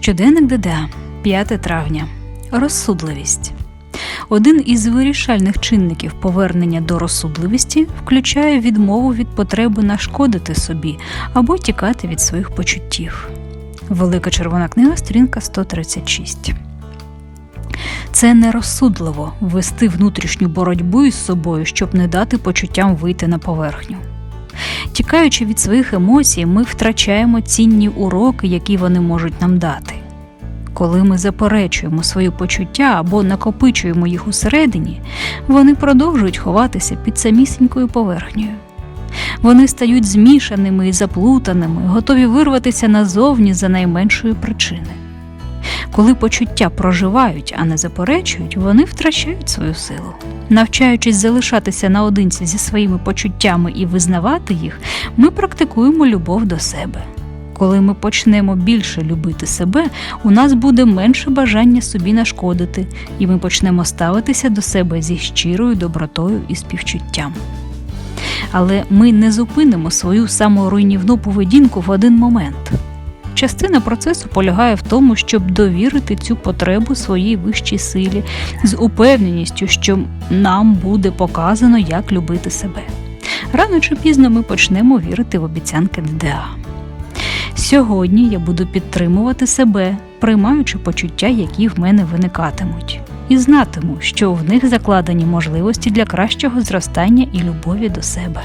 Щоденник ДДА, 5 травня. Розсудливість. Один із вирішальних чинників повернення до розсудливості включає відмову від потреби нашкодити собі або тікати від своїх почуттів. Велика червона книга, сторінка 136. Це нерозсудливо вести внутрішню боротьбу із собою, щоб не дати почуттям вийти на поверхню. Тікаючи від своїх емоцій, ми втрачаємо цінні уроки, які вони можуть нам дати. Коли ми заперечуємо свої почуття або накопичуємо їх усередині, вони продовжують ховатися під самісінькою поверхнею. Вони стають змішаними і заплутаними, готові вирватися назовні за найменшої причини. Коли почуття проживають, а не заперечують, вони втрачають свою силу. Навчаючись залишатися наодинці зі своїми почуттями і визнавати їх, ми практикуємо любов до себе. Коли ми почнемо більше любити себе, у нас буде менше бажання собі нашкодити, і ми почнемо ставитися до себе зі щирою добротою і співчуттям. Але ми не зупинимо свою саморуйнівну поведінку в один момент. Частина процесу полягає в тому, щоб довірити цю потребу своїй вищій силі з упевненістю, що нам буде показано, як любити себе. Рано чи пізно ми почнемо вірити в обіцянки ДДА. Сьогодні я буду підтримувати себе, приймаючи почуття, які в мене виникатимуть, і знатиму, що в них закладені можливості для кращого зростання і любові до себе.